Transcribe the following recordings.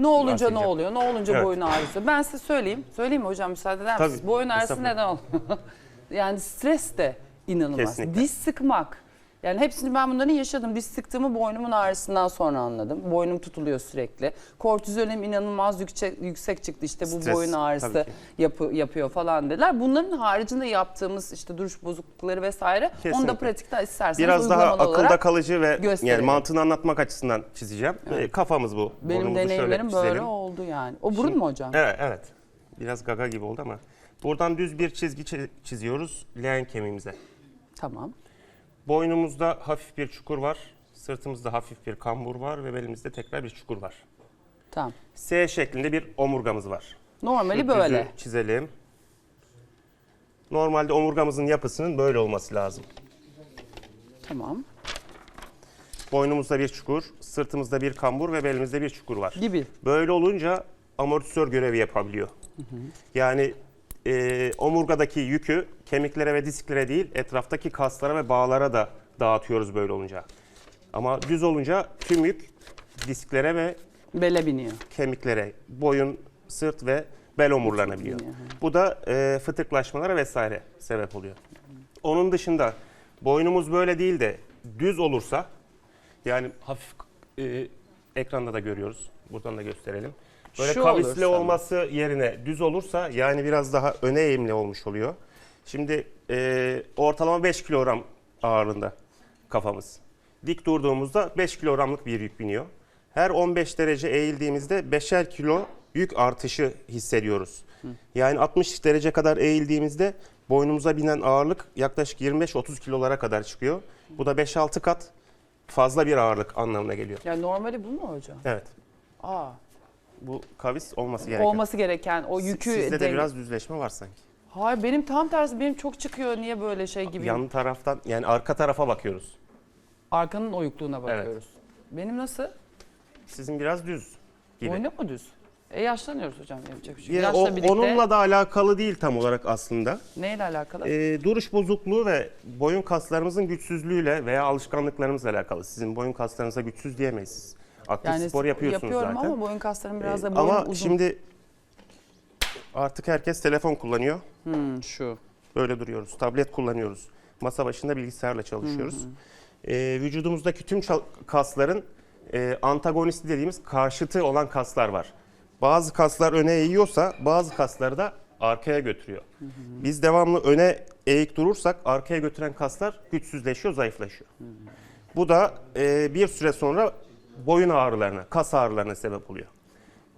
Ne olunca ne oluyor? Ne olunca Evet. boyun ağrısı? Ben size söyleyeyim. Söyleyeyim mi hocam müsaade eder misiniz? Tabii, Boyun ağrısı estağfurullah. neden oluyor? yani stres de inanılmaz. Kesinlikle. Diş sıkmak. Yani hepsini ben bunların yaşadım. Diş sıktığımı boynumun ağrısından sonra anladım. Boynum tutuluyor sürekli. Kortizolüm inanılmaz yüksek, yüksek çıktı. İşte bu Stres, boyun ağrısı yapı, yapıyor falan dediler. Bunların haricinde yaptığımız işte duruş bozuklukları vesaire onu da Kesinlikle. pratikte isterseniz Biraz daha akılda kalıcı ve gösterelim. yani mantığını anlatmak açısından çizeceğim. Ee, kafamız bu. benim Burnumuzu şöyle deneyimlerim böyle çizelim. oldu yani. O burun mu hocam? Evet, evet. Biraz gaga gibi oldu ama. Buradan düz bir çizgi çi- çiziyoruz leğen kemiğimize. Tamam. Boynumuzda hafif bir çukur var. Sırtımızda hafif bir kambur var ve belimizde tekrar bir çukur var. Tamam. S şeklinde bir omurgamız var. Normali Şu böyle. çizelim. Normalde omurgamızın yapısının böyle olması lazım. Tamam. Boynumuzda bir çukur, sırtımızda bir kambur ve belimizde bir çukur var. Gibi. Böyle olunca amortisör görevi yapabiliyor. Yani e, omurgadaki yükü kemiklere ve disklere değil etraftaki kaslara ve bağlara da dağıtıyoruz böyle olunca. Ama düz olunca tüm yük disklere ve Bele biniyor. kemiklere, boyun, sırt ve bel omurlarına biniyor. Bu da e, fıtıklaşmalara vesaire sebep oluyor. Onun dışında boynumuz böyle değil de düz olursa yani hafif e, ekranda da görüyoruz. Buradan da gösterelim. Böyle Şu kavisli olursa olması yerine düz olursa yani biraz daha öne eğimli olmuş oluyor. Şimdi e, ortalama 5 kilogram ağırlığında kafamız. Dik durduğumuzda 5 kilogramlık bir yük biniyor. Her 15 derece eğildiğimizde 5'er kilo yük artışı hissediyoruz. Yani 60 derece kadar eğildiğimizde boynumuza binen ağırlık yaklaşık 25-30 kilolara kadar çıkıyor. Bu da 5-6 kat fazla bir ağırlık anlamına geliyor. Ya normali bu mu hocam? Evet. Aa, Bu kavis olması gereken. olması gereken o yükü Sizde de biraz düzleşme var sanki. Hayır benim tam tersi benim çok çıkıyor. Niye böyle şey gibi? Yan taraftan yani arka tarafa bakıyoruz. Arkanın oyukluğuna bakıyoruz. Benim nasıl? Sizin biraz düz gibi. Boynu mu düz? E yaşlanıyoruz hocam yapacak bir şey. yok. Ya Yaşla o- birlikte onunla da alakalı değil tam olarak aslında. neyle alakalı? Ee, duruş bozukluğu ve boyun kaslarımızın güçsüzlüğüyle veya alışkanlıklarımızla alakalı. Sizin boyun kaslarınıza güçsüz diyemeyiz. Aktif yani spor yapıyorsunuz yapıyorum zaten. ama boyun kaslarım biraz da Ee, boyun ama uzun. şimdi artık herkes telefon kullanıyor. Hmm, şu. Böyle duruyoruz. Tablet kullanıyoruz. Masa başında bilgisayarla çalışıyoruz. Ee, vücudumuzdaki tüm kasların e, antagonisti dediğimiz karşıtı olan kaslar var. Bazı kaslar öne eğiyorsa bazı kasları da arkaya götürüyor. Biz devamlı öne eğik durursak arkaya götüren kaslar güçsüzleşiyor, zayıflaşıyor. Bu da e, bir süre sonra boyun ağrılarına, kas ağrılarına sebep oluyor.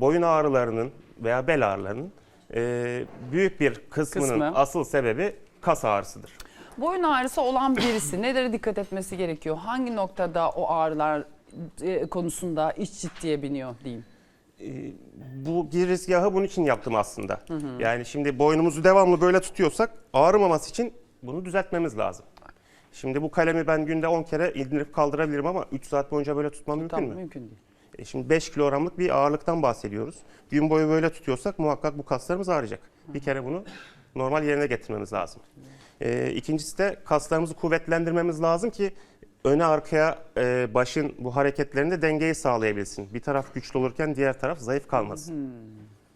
Boyun ağrılarının veya bel ağrılarının e, büyük bir kısmının Kısmı. asıl sebebi kas ağrısıdır. Boyun ağrısı olan birisi nelere dikkat etmesi gerekiyor? Hangi noktada o ağrılar e, konusunda iç ciddiye biniyor diyeyim. E, bu girizgahı bunun için yaptım aslında. Yani şimdi boynumuzu devamlı böyle tutuyorsak ağrımaması için bunu düzeltmemiz lazım. Şimdi bu kalemi ben günde 10 kere indirip kaldırabilirim ama 3 saat boyunca böyle tutmam mümkün Tam mü? mümkün değil. E şimdi 5 kilogramlık bir ağırlıktan bahsediyoruz. Gün boyu böyle tutuyorsak muhakkak bu kaslarımız ağrıyacak. Bir kere bunu normal yerine getirmemiz lazım. E, ikincisi de kaslarımızı kuvvetlendirmemiz lazım ki öne arkaya e, başın bu hareketlerinde dengeyi sağlayabilsin. Bir taraf güçlü olurken diğer taraf zayıf kalmasın.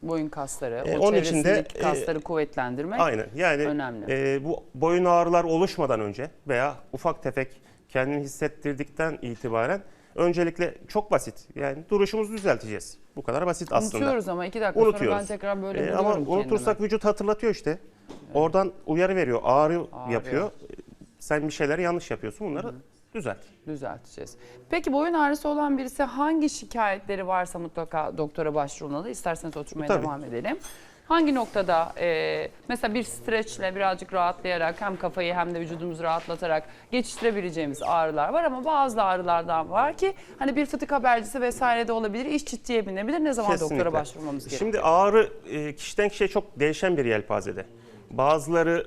Boyun kasları, E, o onun için de, e, kasları kuvvetlendirmek. Aynen. Yani önemli. e, bu boyun ağrılar oluşmadan önce veya ufak tefek kendini hissettirdikten itibaren öncelikle çok basit. Yani duruşumuzu düzelteceğiz. Bu kadar basit aslında. Unutuyoruz ama iki dakika sonra ben Unutuyoruz. tekrar böyle E, ama unutursak vücut hatırlatıyor işte. Oradan uyarı veriyor, ağrı Ağrıyor. yapıyor. Sen bir şeyleri yanlış yapıyorsun. Bunları düzelt. düzelteceğiz. Peki boyun ağrısı olan birisi hangi şikayetleri varsa mutlaka doktora başvurmalı. İsterseniz oturmaya Tabii. devam edelim. Hangi noktada e, mesela bir streçle birazcık rahatlayarak hem kafayı hem de vücudumuzu rahatlatarak geçiştirebileceğimiz ağrılar var ama bazı ağrılardan var ki hani bir fıtık habercisi vesaire de olabilir, iç ciddiye binebilir. Ne zaman doktora Kesinlikle. başvurmamız gerekiyor? Şimdi ağrı e, kişiden kişiye çok değişen bir yelpazede. Bazıları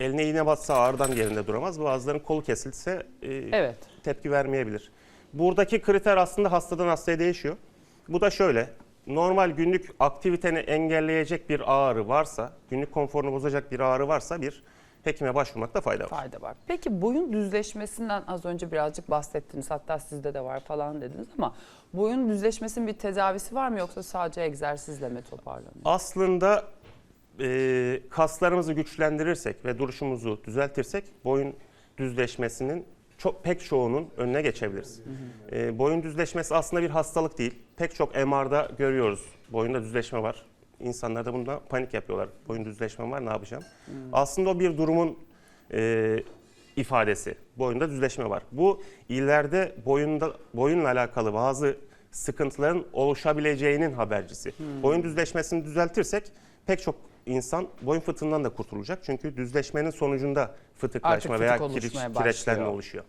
eline iğne batsa ağrıdan yerinde duramaz. Bazılarının kolu kesilse e, Evet. tepki vermeyebilir. Buradaki kriter aslında hastadan hastaya değişiyor. Bu da şöyle. Normal günlük aktiviteni engelleyecek bir ağrı varsa, günlük konforunu bozacak bir ağrı varsa bir hekime başvurmakta fayda var. fayda var. Peki boyun düzleşmesinden az önce birazcık bahsettiniz. Hatta sizde de var falan dediniz ama boyun düzleşmesinin bir tedavisi var mı yoksa sadece egzersizle mi toparlanıyor? Aslında e, kaslarımızı güçlendirirsek ve duruşumuzu düzeltirsek boyun düzleşmesinin çok pek çoğunun önüne geçebiliriz. E, boyun düzleşmesi aslında bir hastalık değil. Pek çok MR'da görüyoruz. Boyunda düzleşme var. İnsanlar da bunda panik yapıyorlar. Boyun düzleşmem var ne yapacağım? Aslında o bir durumun e, ifadesi. Boyunda düzleşme var. Bu ileride boyunda boyunla alakalı bazı sıkıntıların oluşabileceğinin habercisi. Boyun düzleşmesini düzeltirsek pek çok insan boyun fıtığından da kurtulacak. Çünkü düzleşmenin sonucunda fıtıklaşma veya fıtık kireçlenme oluşuyor.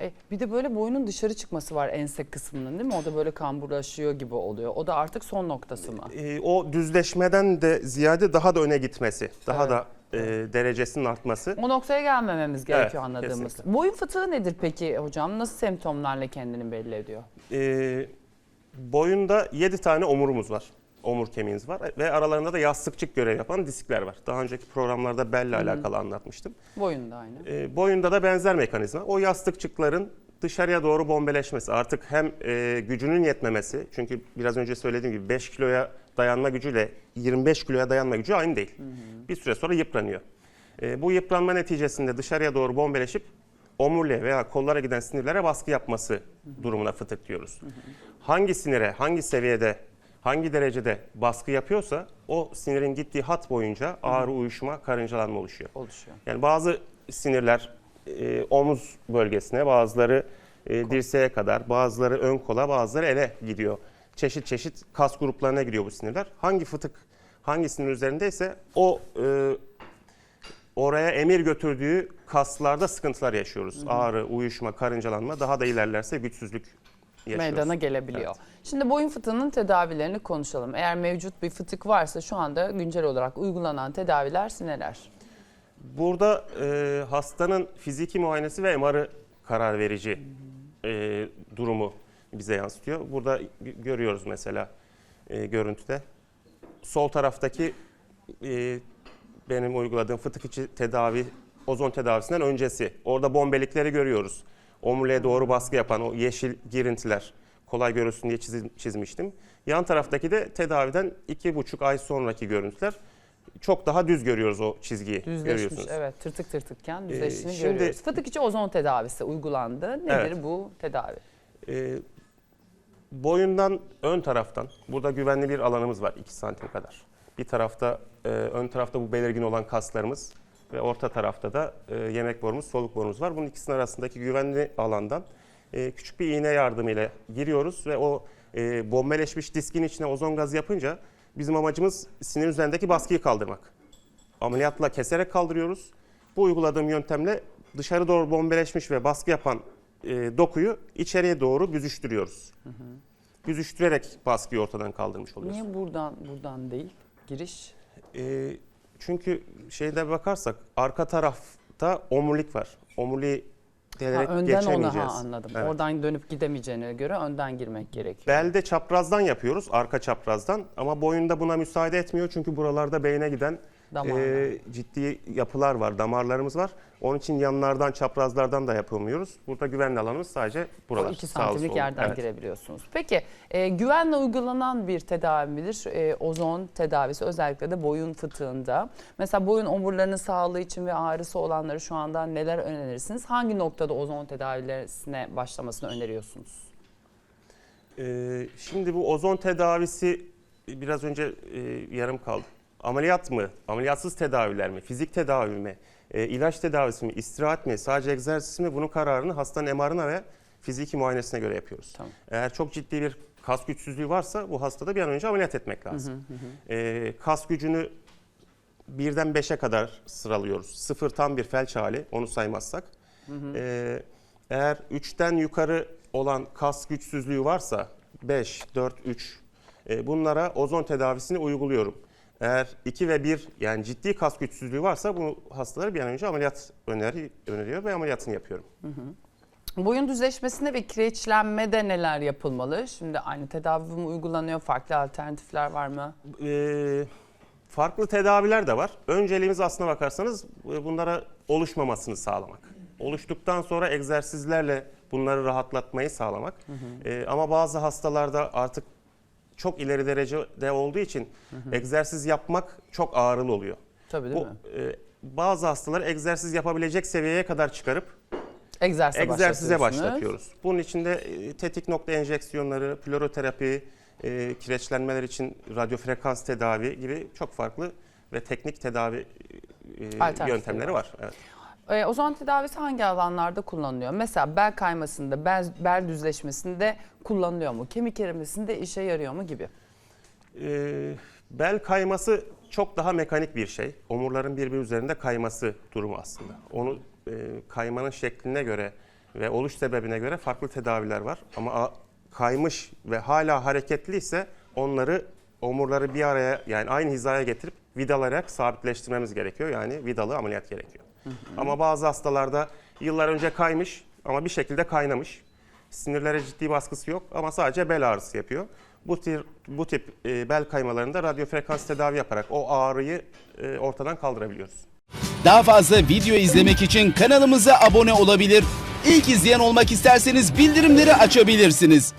E, bir de böyle boynun dışarı çıkması var ense kısmının değil mi? O da böyle kamburlaşıyor gibi oluyor. O da artık son noktası mı? Ee, o düzleşmeden de ziyade daha da öne gitmesi, daha Evet. da e, derecesinin artması. O noktaya gelmememiz gerekiyor Evet, anladığımız. kesinlikle. Boyun fıtığı nedir peki hocam? Nasıl semptomlarla kendini belli ediyor? Ee, boyunda 7 tane omurumuz var. Omur kemiğimiz var ve aralarında da yastıkçık görev yapan diskler var. Daha önceki programlarda belle alakalı anlatmıştım. Boyun da aynı. Ee, boyunda da benzer mekanizma. O yastıkçıkların dışarıya doğru bombeleşmesi artık hem e, gücünün yetmemesi çünkü biraz önce söylediğim gibi 5 kiloya dayanma gücüyle 25 kiloya dayanma gücü aynı değil. Bir süre sonra yıpranıyor. E, bu yıpranma neticesinde dışarıya doğru bombeleşip omuriliğe veya kollara giden sinirlere baskı yapması durumuna fıtık diyoruz. Hangi sinire, hangi seviyede, hangi derecede baskı yapıyorsa o sinirin gittiği hat boyunca ağrı, uyuşma, karıncalanma oluşuyor. Oluşuyor. Yani bazı sinirler e, omuz bölgesine, bazıları e, dirseğe kadar, bazıları ön kola, bazıları ele gidiyor. Çeşit çeşit kas gruplarına gidiyor bu sinirler. Hangi fıtık hangi sinir üzerindeyse o e, oraya emir götürdüğü kaslarda sıkıntılar yaşıyoruz. Ağrı, uyuşma, karıncalanma daha da ilerlerse güçsüzlük. Meydana gelebiliyor. Şimdi boyun fıtığının tedavilerini konuşalım. Eğer mevcut bir fıtık varsa şu anda güncel olarak uygulanan tedaviler neler? Burada e, hastanın fiziki muayenesi ve MR'ı karar verici e, durumu bize yansıtıyor. Burada gö- görüyoruz mesela e, görüntüde. Sol taraftaki e, benim uyguladığım fıtık içi tedavi, ozon tedavisinden öncesi. Orada bombelikleri görüyoruz. Omuriliğe doğru baskı yapan o yeşil girintiler kolay görülsün diye çizmiştim. Yan taraftaki de tedaviden iki buçuk ay sonraki görüntüler. Çok daha düz görüyoruz o çizgiyi. Düzleşmiş görüyorsunuz. evet tırtık tırtıkken düzleştiğini Ee, şimdi- görüyoruz. Fıtık içi ozon tedavisi uygulandı. Nedir Evet. bu tedavi? Ee, boyundan ön taraftan burada güvenli bir alanımız var 2 santim kadar. Bir tarafta e, ön tarafta bu belirgin olan kaslarımız ve orta tarafta da e, yemek borumuz, soluk borumuz var. Bunun ikisinin arasındaki güvenli alandan e, küçük bir iğne yardımıyla giriyoruz ve o e, bombeleşmiş diskin içine ozon gazı yapınca bizim amacımız sinir üzerindeki baskıyı kaldırmak. Ameliyatla keserek kaldırıyoruz. Bu uyguladığım yöntemle dışarı doğru bombeleşmiş ve baskı yapan e, dokuyu içeriye doğru büzüştürüyoruz. Büzüştürerek baskıyı ortadan kaldırmış oluyoruz. Niye buradan buradan değil? Giriş. E, çünkü şeyde bakarsak arka tarafta omurilik var. Omuriliği Ha, delerek önden onu geçemeyeceğiz. ha, anladım. Evet. Oradan dönüp gidemeyeceğine göre önden girmek gerekiyor. Belde çaprazdan yapıyoruz, arka çaprazdan ama boyunda buna müsaade etmiyor çünkü buralarda beyne giden. E, ciddi yapılar var, damarlarımız var. Onun için yanlardan, çaprazlardan da yapamıyoruz. Burada güvenli alanımız sadece buralar. O 2 sağlı santimlik yerden Evet. girebiliyorsunuz. Peki e, güvenle uygulanan bir tedavi midir? E, ozon tedavisi özellikle de boyun fıtığında. Mesela boyun omurlarının sağlığı için ve ağrısı olanları şu anda neler önerirsiniz? Hangi noktada ozon tedavilerine başlamasını öneriyorsunuz? Ee, şimdi bu ozon tedavisi biraz önce e, yarım kaldı. Ameliyat mı? Ameliyatsız tedaviler mi? Fizik tedavi mi? E, ilaç tedavisi mi? istirahat mi? Sadece egzersiz mi? Bunun kararını hastanın MR'ına ve fiziki muayenesine göre yapıyoruz. Tamam. Eğer çok ciddi bir kas güçsüzlüğü varsa bu hastada bir an önce ameliyat etmek lazım. E, kas gücünü birden beşe kadar sıralıyoruz. Sıfır tam bir felç hali onu saymazsak. E, eğer 3'ten yukarı olan kas güçsüzlüğü varsa 5, 4, 3 e, bunlara ozon tedavisini uyguluyorum. Eğer 2 ve 1 yani ciddi kas güçsüzlüğü varsa bu hastalara bir an önce ameliyat öneri, öneriyor ve ameliyatını yapıyorum. Boyun düzleşmesinde ve kireçlenmede neler yapılmalı? Şimdi aynı tedavi mi uygulanıyor? Farklı alternatifler var mı? Ee, Farklı tedaviler de var. Önceliğimiz aslına bakarsanız e, bunlara oluşmamasını sağlamak. Oluştuktan sonra egzersizlerle bunları rahatlatmayı sağlamak. E, ama bazı hastalarda artık çok ileri derecede olduğu için egzersiz yapmak çok ağrılı oluyor. Tabii değil Bu mi? e, bazı hastaları egzersiz yapabilecek seviyeye kadar çıkarıp Egzersize, egzersize başlatıyoruz. Bunun içinde e, tetik nokta enjeksiyonları, floroterapi, e, kireçlenmeler için radyo frekans tedavi gibi çok farklı ve teknik tedavi e, yöntemleri var. Evet. E, ozon tedavisi hangi alanlarda kullanılıyor? Mesela bel kaymasında, bel, bel düzleşmesinde kullanılıyor mu? Kemik erimesinde işe yarıyor mu gibi? E, bel kayması çok daha mekanik bir şey. Omurların birbiri üzerinde kayması durumu aslında. Onu e, kaymanın şekline göre ve oluş sebebine göre farklı tedaviler var. Ama a- kaymış ve hala hareketli ise onları omurları bir araya yani aynı hizaya getirip vidalayarak sabitleştirmemiz gerekiyor. Yani vidalı ameliyat gerekiyor. Ama bazı hastalarda yıllar önce kaymış ama bir şekilde kaynamış. Sinirlere ciddi baskısı yok ama sadece bel ağrısı yapıyor. Bu tip, bu tip e, bel kaymalarında radyo frekans tedavi yaparak o ağrıyı e, ortadan kaldırabiliyoruz. Daha fazla video izlemek için kanalımıza abone olabilir. İlk izleyen olmak isterseniz bildirimleri açabilirsiniz.